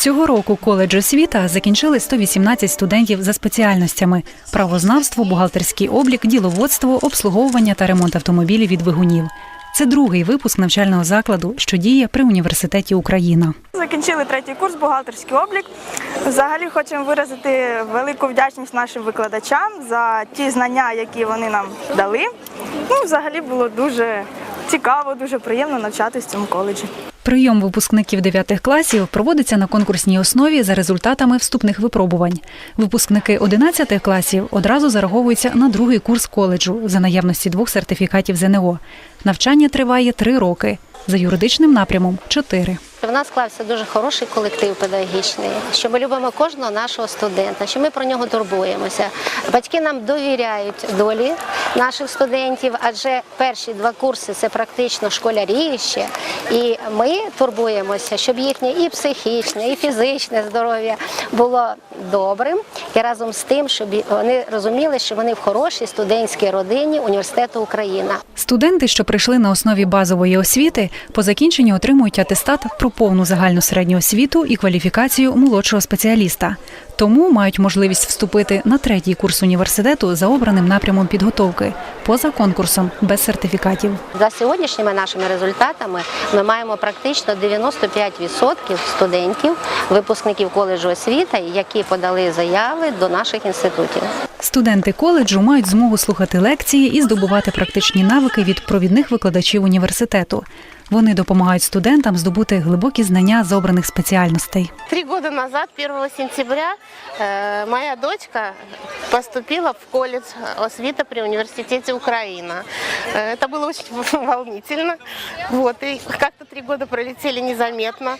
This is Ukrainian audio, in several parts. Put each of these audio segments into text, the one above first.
Цього року коледж освіта закінчили 118 студентів за спеціальностями: правознавство, бухгалтерський облік, діловодство, обслуговування та ремонт автомобілів від двигунів. Це другий випуск навчального закладу, що діє при університеті Україна. Закінчили третій курс бухгалтерський облік. Взагалі хочемо виразити велику вдячність нашим викладачам за ті знання, які вони нам дали. Ну, взагалі було дуже цікаво, дуже приємно навчатися в цьому коледжі. Прийом випускників 9 класів проводиться на конкурсній основі за результатами вступних випробувань. Випускники 11 класів одразу зараховуються на другий курс коледжу за наявності двох сертифікатів ЗНО. Навчання триває три роки. За юридичним напрямом чотири. В нас склався дуже хороший колектив педагогічний, що ми любимо кожного нашого студента, що ми про нього турбуємося. Батьки нам довіряють долі наших студентів, адже перші два курси це практично школярі ще. І ми турбуємося, щоб їхнє і психічне, і фізичне здоров'я було добрим, і разом з тим, щоб вони розуміли, що вони в хорошій студентській родині університету Україна. Студенти, що прийшли на основі базової освіти, по закінченню отримують атестат про повну загальну середню освіту і кваліфікацію молодшого спеціаліста. Тому мають можливість вступити на третій курс університету за обраним напрямом підготовки, поза конкурсом без сертифікатів. За сьогоднішніми нашими результатами ми маємо практично 95% студентів, випускників коледжу освіти, які подали заяви до наших інститутів. Студенти коледжу мають змогу слухати лекції і здобувати практичні навики від провідних викладачів університету. Вони допомагають студентам здобути глибокі знання з обраних спеціальностей. Три года назад, 1 сентября, э, моя дочка поступила в колледж освита при университете Украина. Э, Это было очень волнительно. Вот, и как-то три года пролетели незаметно.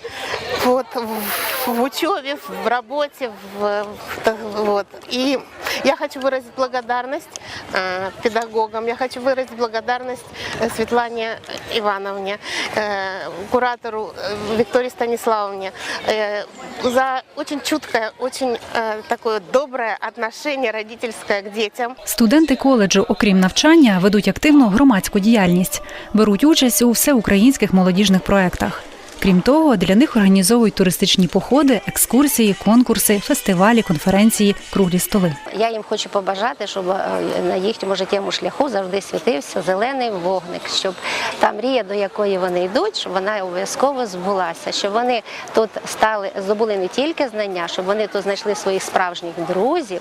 Вот, в, в учебе, в работе. В, в- вот. И я хочу выразить благодарность э, педагогам, я хочу выразить благодарность э, Светлане Ивановне, э, куратору э, Виктории Станиславовне э, за очень чуткое, очень э, такое доброе отношение родительское к детям. Студенти коледжу, окрім навчання, ведуть активну громадську діяльність, беруть участь у всеукраїнських молодіжних проєктах. Крім того, для них організовують туристичні походи, екскурсії, конкурси, фестивалі, конференції, круглі столи. Я їм хочу побажати, щоб е, на їхньому життєвому шляху завжди світився зелений вогник, щоб та мрія, до якої вони йдуть, щоб вона обов'язково збулася, щоб вони тут стали, здобули не тільки знання, щоб вони тут знайшли своїх справжніх друзів.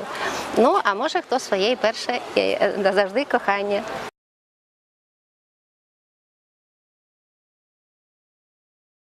Ну а може хто своєї перше е, назавжди кохання.